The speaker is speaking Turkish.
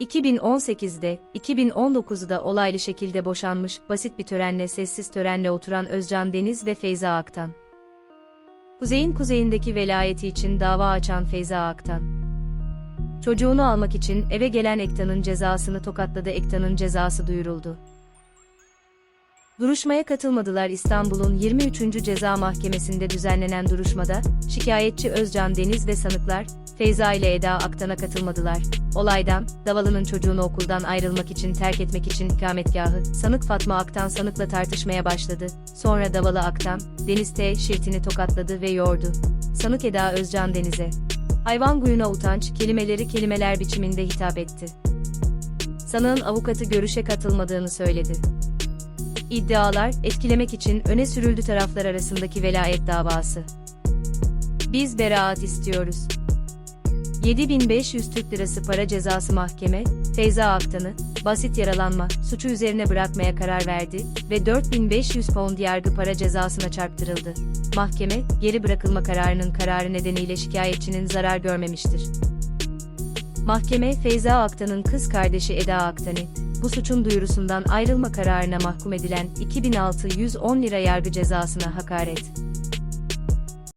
2018'de, 2019'da olaylı şekilde boşanmış, basit bir törenle sessiz törenle oturan Özcan Deniz ve Feyza Aktan. Kuzey'in kuzeyindeki velayeti için dava açan Feyza Aktan. Çocuğunu almak için eve gelen Ektan'ın cezasını tokatladı Ektan'ın cezası duyuruldu. Duruşmaya katılmadılar İstanbul'un 23. Ceza Mahkemesi'nde düzenlenen duruşmada, şikayetçi Özcan Deniz ve sanıklar, Feyza ile Eda Aktan'a katılmadılar. Olaydan, Davalı'nın çocuğunu okuldan ayrılmak için terk etmek için ikametgahı, sanık Fatma Aktan sanıkla tartışmaya başladı. Sonra Davalı Aktan, Deniz T. şirtini tokatladı ve yordu. Sanık Eda Özcan Deniz'e. Hayvan guyuna utanç, kelimeleri kelimeler biçiminde hitap etti. Sanığın avukatı görüşe katılmadığını söyledi. İddialar, etkilemek için öne sürüldü taraflar arasındaki velayet davası. Biz beraat istiyoruz. 7500 Türk Lirası para cezası mahkeme, Feyza Aktan'ı, basit yaralanma, suçu üzerine bırakmaya karar verdi ve 4500 pound yargı para cezasına çarptırıldı. Mahkeme, geri bırakılma kararının kararı nedeniyle şikayetçinin zarar görmemiştir. Mahkeme, Feyza Aktan'ın kız kardeşi Eda Aktan'ı, bu suçun duyurusundan ayrılma kararına mahkum edilen 2610 lira yargı cezasına hakaret